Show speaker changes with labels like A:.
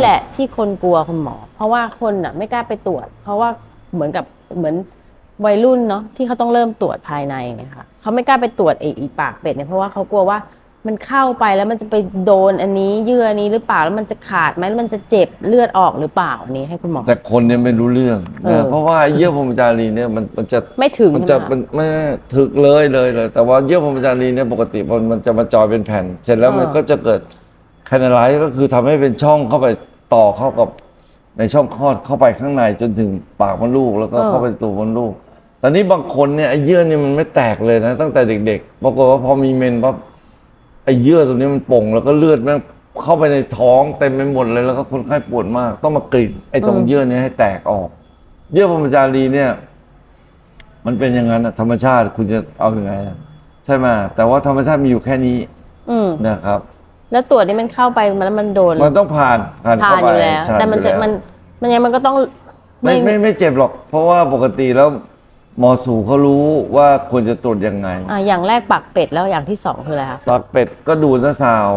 A: แหละที่คนกลัวคุณหมอ เพราะว่าคนอะไม่กล้าไปตรวจ เพราะว่าเหมือนกับเหมือนวัยรุ่นเนาะที่เขาต้องเริ่มตรวจภายในเนี่ยค่ะเขาไม่กล้าไปตรวจไอ้อีปากเป็ดเนี่ยเพราะว่าเขากลัวว่ามันเข้าไปแล้วมันจะไปโดนอันนี้เยื่ออันนี้หรือเปล่าแล้วมันจะขาดไหมแล้วมันจะเจ็บเลือดออกหรือเปล่าอันนี้ให้คุณหมอ
B: แต่คนเนี่ยไม่รู้เรื่อง
A: เออ
B: นะเพราะว่าเยื่อพรหมจารีเนี่ยมันมันจะ
A: ไม่ถึง
B: มันจะ
A: ใช่ไหม
B: มันไม่ถึกเลยเลยเลย แต่ว่าเยื่อพรหมจารีเนี่ยปกติมันมันจะมาจอยเป็นแผ่น เสร็จแล้วมันก็จะเกิดแคนาไลซ์ก็คือทำให้เป็นช่องเข้าไป ต่อเข้ากับในช่องคลอดเข้าไปข้างในจนถึงปากมดลูกแล้วก็เข้าไปตัวมดลูก ตอนนี้บางคนเนี่ยไอ้เยื่อเนี่ยมันไม่แตกเลยนะ ตั้งแต่เด็กๆปรากฏว่าพอมีเมนปั๊บไอ้เยื่อตัวนี้มันป่ง แล้วก็เลือดแม่งเข้าไปในท้องเต็มไปหมดเลยแล้วก็คนไข้ปวดมาก ต้องมากรีดไอ้ตรงเยื่อเนี้ให้แตกออก เยื่อพรหมจารีเนี่ย มันเป็นอย่างนั้นอะธรรมชาติคุณจะเอาอยัางไงอะใช่ไหมแต่ว่าธรรมชาติมีอยู่แค่นี้
A: อืม
B: นะครับ
A: แล้วตรวจนี่มันเข้าไปมันแล้วมันโดน
B: มันต้องผ่านผ่าน
A: ผ่า
B: เข้านไป
A: อยู่แล้ว
B: ผ่า
A: แต่มัน
B: อยู่
A: จะ
B: ล้ว
A: มันมันยังมันก็ต้อง
B: ไม่ไม่ไม่เจ็บหรอก เพราะว่าปกติแล้วหมอสูเขารู้ว่าควรจะตรวจยังไง
A: อ่าอย่างแรกปากเป็ดแล้วอย่างที่สองคืออะไรคะ
B: ปากเป็ดก็ดูดซาวด์